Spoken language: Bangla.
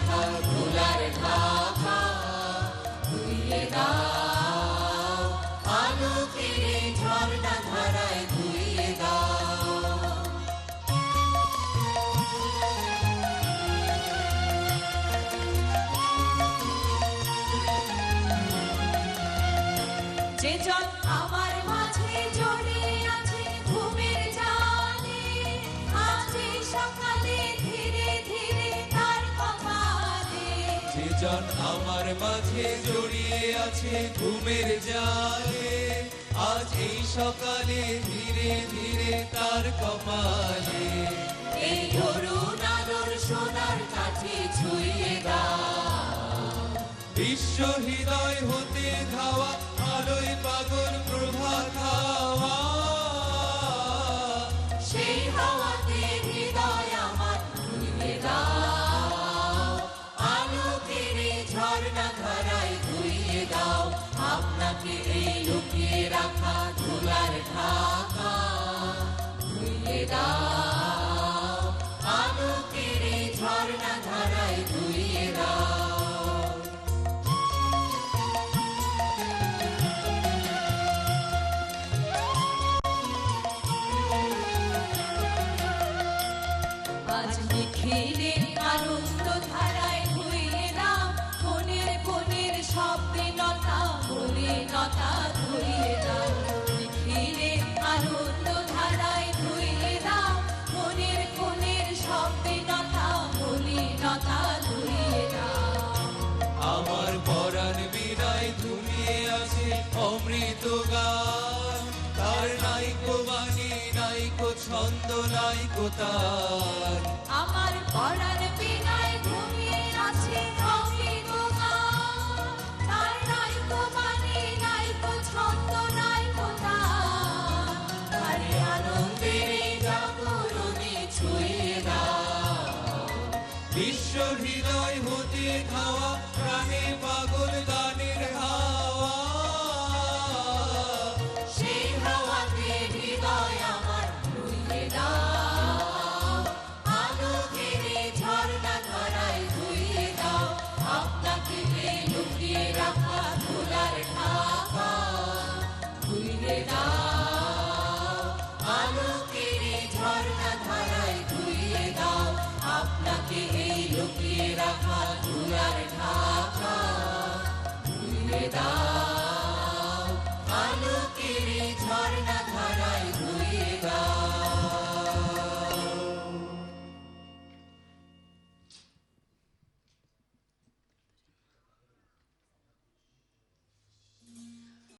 মাথা ধুলার ঢাকা ধুইয়ে দাও আলো তীরে ঝর্ণা ধারায় ধুইয়ে দাও যে জন আমার মা যে জন আমার মাঝে জড়িয়ে আছে ঘুমের জালে। আজ এই সকালে ধীরে ধীরে তার কপালে। এই অরুণ আলোর সোনার কাছে ছুঁয়ে বিশ্ব হৃদয় হতে ধাওয়া আলোয় পাগল প্রভা খাওয়া। আপনাকে এই লুকিয়ে রাখা ধুলার ঢাকা? ধুইয়ে দাও, আলোকের এই ঝর্ণা ধারায় ধুইয়ে দাও। আজ নিখিলে আমার পরাণ বিনায় ঘুমিয়ে আছে অমৃত গান। তার নাইকো বাণী নাইকো ছন্দ নাইকো তার। আমার ঘুমিয়ে আছে বিশ্ব হৃদয় হতে খাওয়া প্রাণে পাগল গানের হাওয়া। হৃদয় ঝর্ণা রাখা ধুলার Rahman